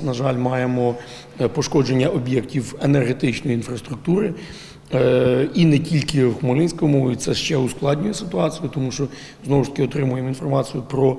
На жаль, маємо е, пошкодження об'єктів енергетичної інфраструктури. Е, І не тільки в Хмельницькому, і це ще ускладнює ситуацію, тому що знову ж таки отримуємо інформацію про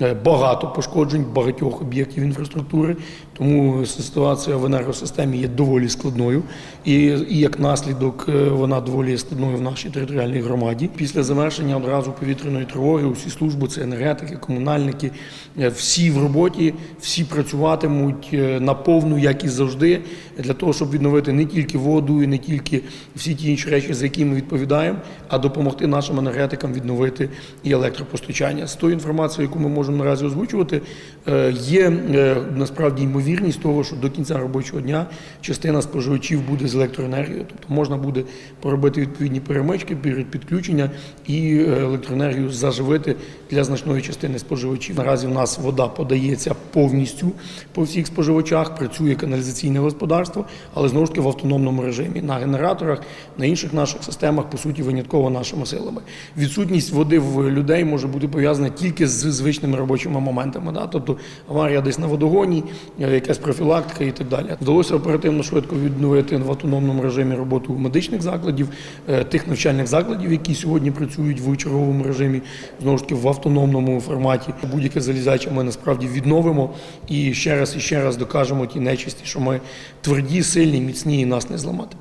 е, багато пошкоджень багатьох об'єктів інфраструктури. Тому ситуація в енергосистемі є доволі складною, і, і як наслідок е, вона доволі складною в нашій територіальній громаді. Після завершення одразу повітряної тривоги усі служби, це енергетики, комунальники, всі в роботі, всі працюватимуть на повну, як і завжди, для того, щоб відновити не тільки воду і не тільки всі ті інші речі, за які ми відповідаємо, а допомогти нашим енергетикам відновити і електропостачання. З тою інформацією, яку ми можемо наразі озвучувати, е, є е, насправді ймовірність того, що до кінця робочого дня частина споживачів буде з електроенергією, тобто можна буде поробити відповідні перемички перед підключення і е, електроенергію заживити для значної частини споживачів. Наразі в нас вода подається повністю по всіх споживачах, працює каналізаційне господарство, але знову ж таки в автономному режимі на генераторах, на інших наших системах, по суті, винятково нашими силами. Відсутність води в людей може бути пов'язана тільки з звичними робочими моментами, да? тобто аварія десь на водогоні, е, якась профілактика і так далі. Вдалося оперативно швидко відновити в автономному режимі роботу медичних закладів, е, тих навчальних закладів, які сьогодні працюють в черговому режимі, знову ж таки в автономному форматі. Будь-яке залізяче ми насправді відновимо і ще раз і ще раз докажемо ті нечисті, що ми тверді, сильні, міцні і нас не зламати.